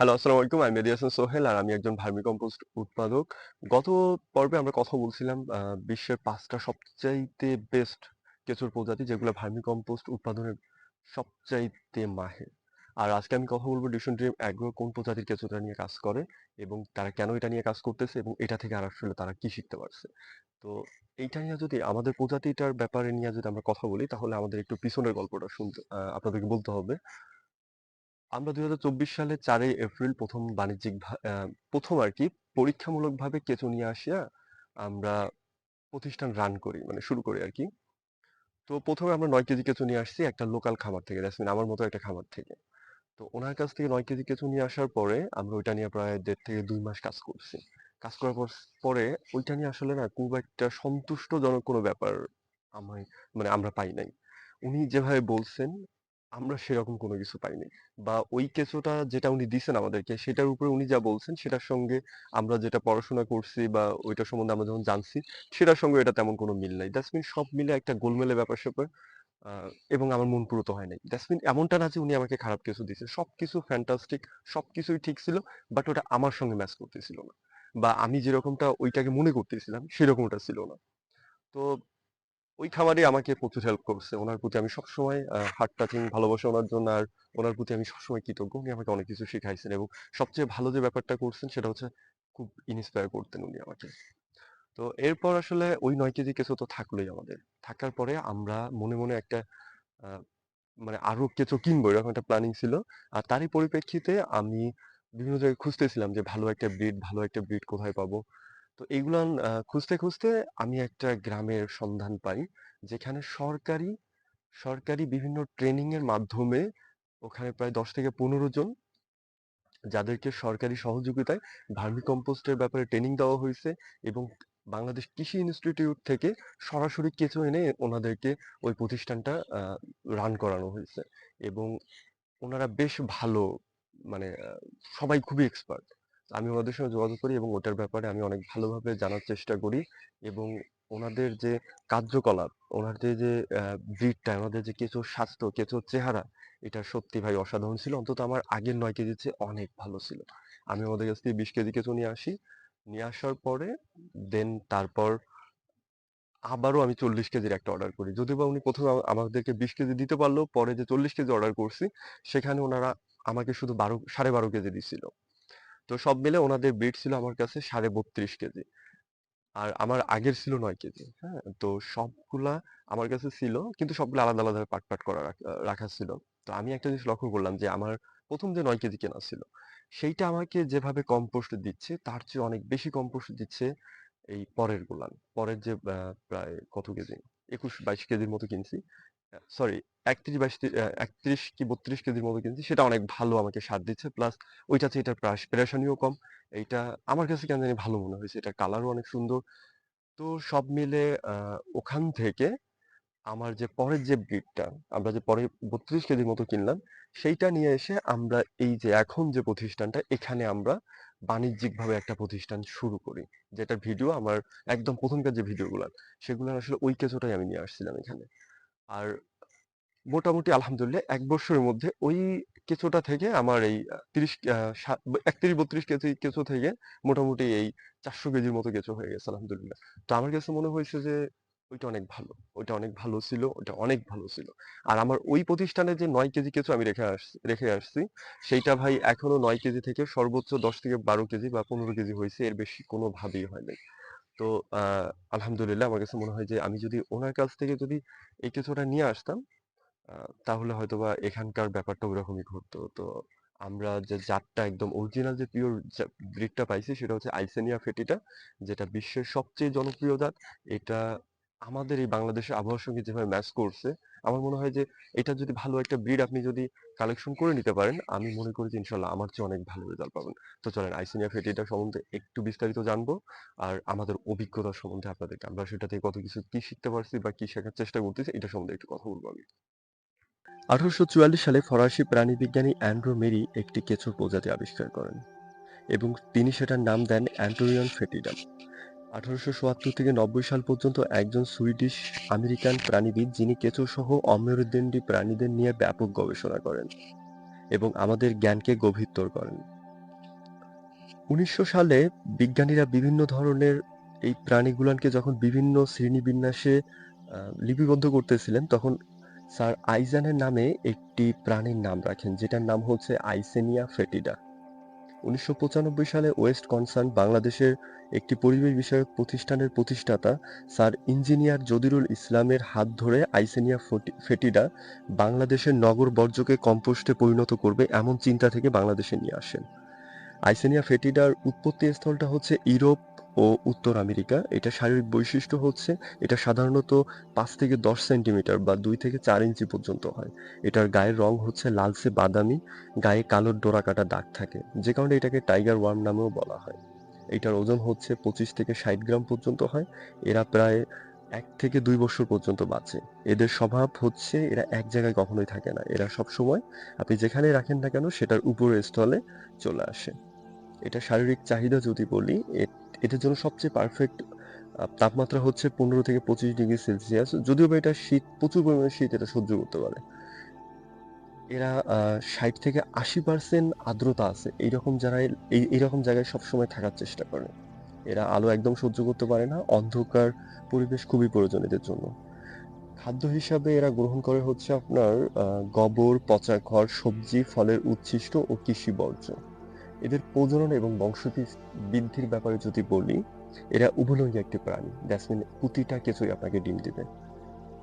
Hello, আসসালামু আলাইকুম। আমি মেহেদী হাসান সোহেল আর আমি একজন ভার্মিকম্পোস্ট উৎপাদক। গত পর্বে আমরা কথা বলছিলাম বিশ্বের পাঁচটা সবচাইতে বেস্ট কেঁচোর প্রজাতি যেগুলো ভার্মিকম্পোস্ট উৎপাদনের সবচাইতে মাহির। আর আজকে আমি কথা বলব ডিসিশন ড্রিম অ্যাগ্রো কোন প্রজাতির কেঁচোটা নিয়ে কাজ করে এবং তারা কেন এটা নিয়ে কাজ করতেছে এবং এটা থেকে আর আসলে তারা কি শিখতে পারছে। তো এইটা নিয়ে যদি আমাদের প্রজাতিটার ব্যাপারে নিয়ে যদি আমরা কথা বলি তাহলে আমাদের একটু পিছনের গল্পটা শুনতে আপনাদেরকে বলতে হবে। আমরা ২০২৪ সালে ৪ ই এপ্রিল প্রথম বাণিজ্যিক ভা আ ১ম আরকি পরীক্ষামূলকভাবে কেঁচো নিয়ে আসিয়া আমরা প্রতিষ্ঠান রান করি। মানে শুরু করি আর কি তো প্রথমে আমরা নয় কেজি কেঁচো নিয়ে আসছি একটা লোকাল খামার থেকে। দ্যাটস আমার মতো একটা খামার থেকে। তো ওনার কাছ থেকে নয় কেজি কেঁচো নিয়ে আসার পরে আমরা ওইটা নিয়ে প্রায় দেড় থেকে দুই মাস কাজ করছি। কাজ করার পর, পরে ওইটা নিয়ে আসলে না খুব একটা সন্তুষ্টজনক কোনো ব্যাপার আমায় মানে আমরা পাই নাই। উনি যেভাবে বলছেন আমরা সেরকম কোনো কিছু পাইনি বা ওই কেঁচোটা যেটা উনি দিছেন আমাদেরকে, সেটার উপরে উনি যা বলছেন, সেটার সঙ্গে আমরা যেটা পড়াশোনা করছি বা ওইটার সম্বন্ধে আমরা যখন জানছি, সেটার সঙ্গে এটা তেমন কোনো মিল নাই। দ্যাটস মিন সব মিলে একটা গোলমেলে ব্যাপার-স্যাপার এবং আমার মন পুরো তো হয় নাই। দ্যাটস মিন এমনটা না যে উনি আমাকে খারাপ কিছু দিছে। সবকিছু ফ্যান্টাস্টিক সব কিছুই ঠিক ছিল। বাট ওটা আমার সঙ্গে ম্যাচ করতেছিল না। বা আমি যেরকমটা ওইটাকে মনে করতেছিলাম সেরকম ওটা ছিল না। তো ওই খামারি আমাকে প্রচুর হেল্প করছে। ওনার প্রতি আমি সবসময় হার্ট টাচিং ভালোবাসা উনার জন্য আর ওনার প্রতি আমি সবসময় কৃতজ্ঞ। উনি আমাকে অনেক কিছু শিখাইছেন এবং সবচেয়ে ভালো যে ব্যাপারটা করছেন সেটা হচ্ছে খুব ইন্সপায়ার করতেন উনি আমাকে। তো এরপর আসলে ওই নয় কেজি কেঁচো তো থাকলোই আমাদের। থাকার পরে আমরা মনে, মনে একটা মানে আরও কেঁচো কিনবো এরকম একটা প্ল্যানিং ছিল। আর তারই পরিপ্রেক্ষিতে আমি বিভিন্ন জায়গায় খুঁজতেছিলাম যে ভালো একটা ব্রিড, ভালো একটা ব্রিড কোথায় পাবো। তো এইগুলান আ খুঁজতে, খুঁজতে আমি একটা গ্রামের সন্ধান পাই। যেখানে সরকারি, সরকারি বিভিন্ন ট্রেনিং এর মাধ্যমে ওখানে প্রায় ১০ থেকে ১৫ জন যাদেরকে সরকারি সহযোগিতায় ভার্মিকম্পোস্ট এর ব্যাপারে ট্রেনিং দেওয়া হয়েছে এবং বাংলাদেশ কৃষি ইনস্টিটিউট থেকে সরাসরি কেঁচো এনে ওনাদেরকে ওই প্রতিষ্ঠানটা রান করানো হয়েছে এবং ওনারা বেশ ভালো মানে সবাই খুবই এক্সপার্ট। আমি ওনাদের সঙ্গে যোগাযোগ করি এবং ওটার ব্যাপারে আমি অনেক ভালোভাবে জানার চেষ্টা করি এবং ওনাদের যে কার্যকলাপ, ওনাদের যে ব্রিডটা, ওনাদের যে কেঁচোর স্বাস্থ্য, কেঁচোর চেহারা এটা সত্যি ভাই অসাধারণ ছিল। অন্তত আমার আগের নয় কেজির চেয়ে অনেক ভালো ছিল। আমি ওদের কাছ থেকে ২০ কেজি কেঁচো নিয়ে আসি। নিয়ে আসার পরে দেন তারপর আবারও আমি ৪০ কেজির একটা অর্ডার করি। যদিওবা উনি ১ম এ আ আমাদেরকে ২০ কেজি দিতে পারলেও পরে যে ৪০ কেজি অর্ডার করছি সেখানে ওনারা আমাকে শুধু ১২ ১২.৫ কেজি দিছিল। তো সব মিলে ওনাদের ব্রিড ছিল আমার কাছে ৩২.৫ কেজি। আর আমার আগের ছিল নয় কেজি। হ্যাঁ? তো সবগুলা আমার কাছে ছিল কিন্তু সবগুলো আলাদা, আলাদা পাট পাট করা রাখ ছিল। তো আমি একটা জিনিস লক্ষ্য করলাম যে আমার প্রথম যে নয় কেজি কেনা ছিল সেইটা আমাকে যেভাবে কম্পোস্ট দিচ্ছে তার চেয়ে অনেক বেশি কম্পোস্ট দিচ্ছে এই পরের গুলান। পরের যে প্রায় কত কেজি? ২১-২২ কেজির মতো কিনছি। সরি একত্রিশ বাইশ একত্রিশ কি ৩২ কেজির মতো কিনছি। সেটা অনেক ভালো আমাকে সার দিচ্ছে। প্লাস ওইটা এটার পেরেশানিও কম। এইটা আমার কাছে কেন জানি ভালো মনে হইছে। এটার কালারও অনেক সুন্দর। তো সব মিলে ওখান থেকে আমার যে পরের যে ব্রিডটা আমরা যে পরে ৩২ কেজির মতো কিনলাম, সেইটা নিয়ে এসে আমরা এই যে এখন যে প্রতিষ্ঠানটা এখানে আমরা বাণিজ্যিকভাবে একটা প্রতিষ্ঠান শুরু করি। যেটা ভিডিও আমার একদম ১ম কার যে ভিডিওগুলান সেগুলো আসলে ওই কেঁচোটাই আমি নিয়ে আসছিলাম এখানে। আর মোটামুটি আলহামদুলিল্লাহ ১ বৎসরের মধ্যে ওই কেঁচোটা থেকে আমার এই আ ৩০ আ সা ৩১-৩২ কেজি কেঁচো থেকে মোটামুটি এই ৪০০ কেজির মতো কেঁচো হয়ে গেছে আলহামদুলিল্লাহ। তো আমার কাছে মনে হয়েছে যে ওইটা অনেক ভালো। ওইটা অনেক ভালো ছিল, ওইটা অনেক ভালো ছিল। আর আমার ওই প্রতিষ্ঠানে যে নয় কেজি কেঁচো আমি রেখে আস রেখে আসছি সেইটা ভাই এখনও নয় কেজি থেকে সর্বোচ্চ ১০ থেকে ১২ কেজি বা ১৫ কেজি হয়েছে এর বেশি কোনোভাবেই হয় নাই। তো আলহামদুলিল্লাহ আমার কাছে মনে হয় যে আমি যদি ওনার কাছ থেকে যদি এই কিছুটা নিয়ে আসতাম তাহলে হয়তো বা এখানকার ব্যাপারটা ওরকমই ঘটতো। তো আমরা যে জাতটা একদম অরিজিনাল যে পিওর ব্রিডটা পাইছি সেটা হচ্ছে আইসেনিয়া ফেটিটা, যেটা বিশ্বের সবচেয়ে জনপ্রিয় জাত। এটা আমাদের এই বাংলাদেশের আবহাওয়ার সঙ্গে যেভাবে ম্যাচ করছে, আমার মনে হয় যে এটা যদি ভালো একটা ব্রিড আপনি যদি কালেকশন করে নিতে পারেন, আমি মনে করি যে ইনশাআল্লাহ আমার চেয়ে অনেক ভালো রেজাল্ট পাবেন। তো চলেন আইসেনিয়া ফেটিটা সম্বন্ধে একটু বিস্তারিত জানব। আর আমাদের অভিজ্ঞতা সম্বন্ধে আপনাদেরকে আমরা সেটা থেকে কত কিছু কি শিখতে পারছি বা কি শেখার চেষ্টা করতেছি এটা সম্বন্ধে একটু কথা বলব আমি। ১৮৪৪ সালে ফরাসি প্রাণীবিজ্ঞানী অ্যান্ড্রো মেরি একটি কেঁচোর প্রজাতি আবিষ্কার করেন এবং তিনি সেটার নাম দেন অ্যান্টোরিয়ান ফেটিডাম। ১৮৭৪ থেকে ৯০ সাল পর্যন্ত একজন সুইডিশ আমেরিকান প্রাণীবিদ যিনি কেঁচো সহ অমেরুদণ্ডী প্রাণীদের নিয়ে ব্যাপক গবেষণা করেন এবং আমাদের জ্ঞানকে গভীরতর করেন। উনিশশো সালে বিজ্ঞানীরা বিভিন্ন ধরনের এই প্রাণীগুলানকে যখন বিভিন্ন শ্রেণীবিন্যাসে লিপিবদ্ধ করতেছিলেন, তখন স্যার আইজানের নামে একটি প্রাণীর নাম রাখেন, যেটার নাম হচ্ছে আইসেনিয়া ফেটিডা উনিশশো পঁচানব্বই সালে ওয়েস্ট কনসার্ন বাংলাদেশের একটি পরিবেশ বিষয়ক প্রতিষ্ঠানের প্রতিষ্ঠাতা স্যার ইঞ্জিনিয়ার জদিরুল ইসলামের হাত ধরে আইসেনিয়া ফটি- ফেটিডা বাংলাদেশের নগর বর্জ্যকে কম্পোস্টে পরিণত করবে এমন চিন্তা থেকে বাংলাদেশে নিয়ে আসেন। আইসেনিয়া ফেটিডার উৎপত্তি স্থলটা হচ্ছে ইউরোপ ও উত্তর আমেরিকা। এটা শারীরিক বৈশিষ্ট্য হচ্ছে, এটা সাধারণত পাঁচ থেকে দশ সেন্টিমিটার বা দুই থেকে চার ইঞ্চি পর্যন্ত হয়। এটার গায়ের রং হচ্ছে লালচে বাদামি, গায়ে কালো ডোরাকাটা দাগ থাকে, যে কারণে এটাকে টাইগার ওয়ার্ম নামেও বলা হয়। এটার ওজন হচ্ছে পঁচিশ থেকে ষাট গ্রাম পর্যন্ত হয়, এরা প্রায় এক থেকে দুই বছর পর্যন্ত বাঁচে। এদের স্বভাব হচ্ছে, এরা এক জায়গায় কখনোই থাকে না। এরা সব সময় আপনি যেখানে রাখেন না কেন, সেটার উপরের স্থলে চলে আসে। এটা শারীরিক চাহিদা যদি বলি এটার জন্য সবচেয়ে পারফেক্ট তাপমাত্রা হচ্ছে পনেরো থেকে পঁচিশ ডিগ্রি সেলসিয়াস। যদিও বা এটা শীত, প্রচুর পরিমাণে শীত এটা সহ্য করতে পারে। এরা ষাট থেকে আশি পার্সেন্ট আর্দ্রতা আছে। এইরকম জায়গায়, এই, এইরকম জায়গায় সবসময় থাকার চেষ্টা করে। এরা আলো একদম সহ্য করতে পারে না। অন্ধকার পরিবেশ খুবই প্রয়োজন এদের জন্য। খাদ্য হিসাবে এরা গ্রহণ করে হচ্ছে আপনার গোবর, পচা খড়, সবজি, ফলের উচ্ছিষ্ট ও কৃষি বর্জ্য এদের প্রজনন এবং বংশবৃদ্ধি বৃদ্ধির ব্যাপারে যদি বলি, এরা উভলিঙ্গী একটি প্রাণী। দ্যাটস মিন প্রতিটা কিছুই আপনাকে ডিম দিবে।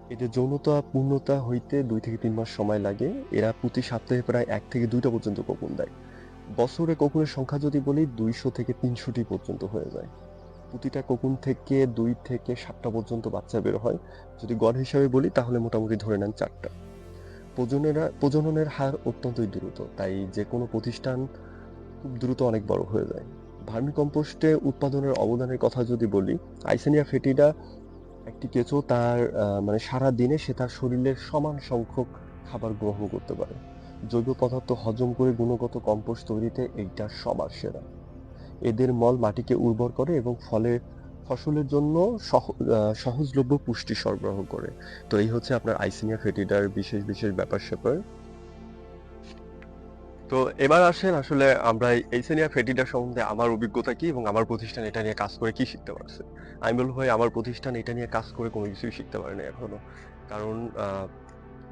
এদের যৌনতা, পূর্ণতা হইতে দুই থেকে তিন মাস সময় লাগে, এরা প্রতি সপ্তাহে প্রায় এক থেকে দুইটা পর্যন্ত কোকুন দেয়। বছরে কোকুনের সংখ্যা যদি বলি, দুইশো থেকে তিনশোটি পর্যন্ত হয়ে যায়। প্রতিটা কোকুন থেকে দুই থেকে সাতটা পর্যন্ত বাচ্চা বের হয়। যদি গড় হিসাবে বলি, তাহলে মোটামুটি ধরে নেন চারটা। প্রজনেরা প্রজননের হার অত্যন্তই দ্রুত। তাই যে কোনো প্রতিষ্ঠান খুব দ্রুত অনেক বড় হয়ে যায়। ভার্মি কম্পোস্টে উৎপাদনের অবদানের কথা যদি বলি, আইসেনিয়া ফেটিডা একটি কেঁচো তার মানে সারা দিনে সে তার শরীরের সমান সংখ্যক খাবার গ্রহণ করতে পারে। জৈব পদার্থ হজম করে গুণগত কম্পোস্ট তৈরিতে এইটা সবার সেরা। এদের মল মাটিকে উর্বর করে এবং ফলে ফসলের জন্য সহ- সহজলভ্য পুষ্টি সরবরাহ করে। তো এই হচ্ছে আপনার আইসেনিয়া ফেটিডার বিশেষ বিশেষ ব্যাপার স্যাপার তো এবার আসেন আসলে আমরা এই সিনিয়র ফেটিডা সম্বন্ধে আমার অভিজ্ঞতা কি এবং আমার প্রতিষ্ঠান এটা নিয়ে কাজ করে কি শিখতে পারছে? আমি বলব ভাই, আমার প্রতিষ্ঠান এটা নিয়ে কাজ করে কোনো কিছুই শিখতে পারেনি এখনও। কারণ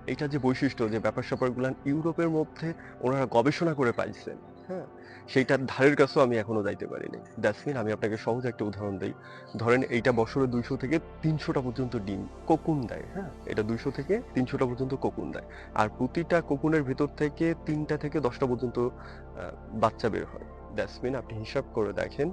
এটা যে বৈশিষ্ট্য যে ব্যাপার স্যাপারগুলো ইউরোপের মধ্যে ওনারা গবেষণা করে পাইছেন। হ্যাঁ সেইটার ধারের কাছেও আমি এখনও যাইতে পারিনি। দ্যাটস মিন আমি আপনাকে সহজ একটা উদাহরণ দিই। ধরেন এইটা বছরে দুইশো থেকে তিনশোটা পর্যন্ত ডিম কোকুন দেয় হ্যাঁ? এটা দুইশো থেকে তিনশোটা পর্যন্ত কোকুন দেয়। আর প্রতিটা কোকুনের ভিতর থেকে তিনটা থেকে দশটা পর্যন্ত বাচ্চা বের হয়। দ্যাটস মিন আপনি হিসাব করে দেখেন,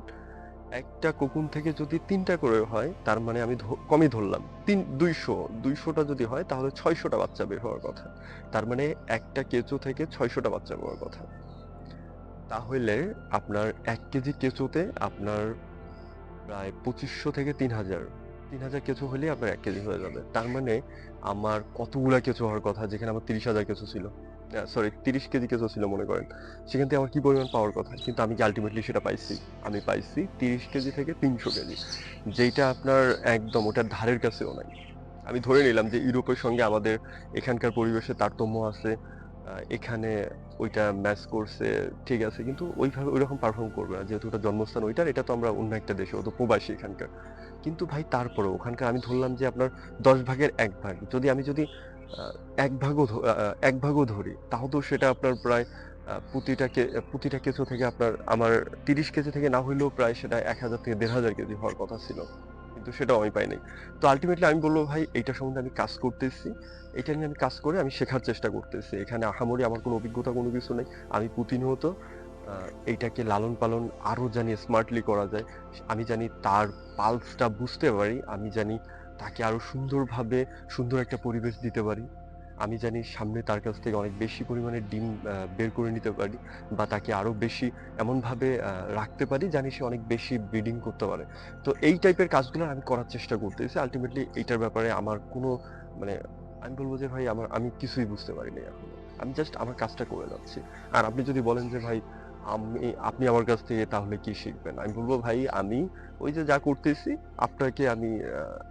একটা কোকুন থেকে যদি তিনটা করে হয়, তার মানে আমি কমই ধরলাম। তিন, দুইশো, দুইশোটা যদি হয়, তাহলে ছয়শোটা বাচ্চা বের হওয়ার কথা। তার মানে একটা কেঁচো থেকে ছয়শোটা বাচ্চা বের হওয়ার কথা। তাহলে আপনার এক কেজি কেঁচোতে আপনার প্রায় পঁচিশশো থেকে তিন হাজার তিন হাজার কেঁচো হলেই আপনার এক কেজি হয়ে যাবে। তার মানে আমার কতগুলা কেঁচো হওয়ার কথা যেখানে আমার তিরিশ হাজার কেঁচো ছিল। সরি তিরিশ কেজি কেঁচো ছিল মনে করেন। সেখান থেকে আমার কী পরিমাণ পাওয়ার কথা? কিন্তু আমি কি আলটিমেটলি সেটা পাইছি? আমি পাইছি তিরিশ কেজি থেকে তিনশো কেজি। যেটা আপনার একদম ওটার ধারের কাছেও নাই। আমি ধরে নিলাম যে ইউরোপের সঙ্গে আমাদের এখানকার পরিবেশে তারতম্য আছে। এখানে ওইটা ম্যাচ করছে, ঠিক আছে, কিন্তু ওইভাবে ওইরকম পারফর্ম করবে না। যেহেতু ওটা জন্মস্থান ওইটার, এটা তো আমরা অন্য একটা দেশে, ও তো প্রবাসী এখানকার। কিন্তু ভাই তারপরে ওখানকার আমি ধরলাম যে আপনার দশ ভাগের এক ভাগ। যদি আমি যদি এক ভাগও এক ভাগও ধরি, তাও তো সেটা আপনার প্রায় প্রতিটা প্রতিটা কেঁচো থেকে আপনার, আমার তিরিশ কেজি থেকে না হইলেও প্রায় সেটা এক হাজার থেকে দেড় হাজার কেজি হওয়ার কথা ছিল। কিন্তু সেটাও আমি পাই নাই। তো আলটিমেটলি আমি বলব, ভাই এইটা সম্বন্ধে আমি কাজ করতেছি। এটা নিয়ে আমি কাজ করে আমি শেখার চেষ্টা করতেছি। এখানে আহামরি আমার কোনো অভিজ্ঞতা, কোনো কিছু নেই। আমি প্রতিনিয়ত এইটাকে লালন পালন আরও জানি স্মার্টলি করা যায়। আমি জানি তার পালসটা বুঝতে পারি। আমি জানি তাকে আরও সুন্দরভাবে সুন্দর একটা পরিবেশ দিতে পারি। আমি জানি সামনে তার কাছ থেকে অনেক বেশি পরিমাণে ডিম বের করে নিতে পারি বা তাকে আরও বেশি এমনভাবে রাখতে পারি জানি সে অনেক বেশি ব্রিডিং করতে পারে। তো এই টাইপের কাজগুলো আমি করার চেষ্টা করতেছি। আলটিমেটলি এইটার ব্যাপারে আমার কোনো মানে আমি বলব যে ভাই আমার, আমি কিছুই বুঝতে পারিনি এখনও। আমি জাস্ট আমার কাজটা করে যাচ্ছি। আর আপনি যদি বলেন যে ভাই আমি, আপনি আমার কাছ থেকে তাহলে কি শিখবেন? আমি বলব, ভাই, আমি ওই যে যা করতেছি, আপনাকে আমি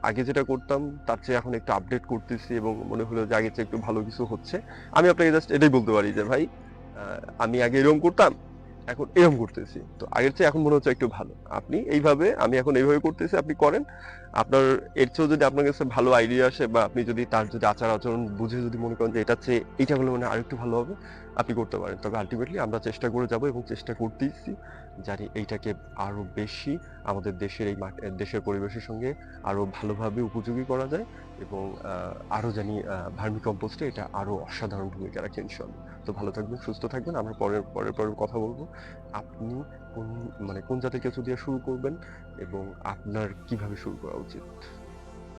আগে যেটা করতাম, তার চেয়ে এখন একটু আপডেট করতেছি এবং মনে হলো যে আগে চেয়ে একটু ভালো কিছু হচ্ছে। আমি আপনাকে জাস্ট এটাই বলতে পারি যে, ভাই আমি আগে এরকম করতাম, এখন এরকম করতেছি। তো আগের চেয়ে এখন মনে হচ্ছে একটু ভালো। আপনি এইভাবে, আমি এখন এইভাবে করতেছি, আপনি করেন। আপনার, এর চেয়েও যদি আপনার কাছে ভালো আইডিয়া আসে বা আপনি যদি তার যদি আচার আচরণ বুঝে যদি মনে করেন যে এটা চেয়ে, এইটা হলে মানে আরেকটু ভালো হবে। আপনি করতে পারেন। তবে আলটিমেটলি আমরা চেষ্টা করে যাব এবং চেষ্টা করতেইছি জানি এইটাকে আরও বেশি আমাদের দেশের এই দেশের পরিবেশের সঙ্গে আরও ভালোভাবে উপযোগী করা যায় এবং আরও জানি ভার্মি কম্পোস্টে এটা আরও অসাধারণ ভূমিকা রাখে ইনশাল্লাহ তো ভালো থাকবেন, সুস্থ থাকবেন। আমরা পরের পরের পরের কথা বলব। আপনি কোন মানে কোন জাতের কেঁচো দিয়ে শুরু করবেন এবং আপনার কীভাবে শুরু করা উচিত?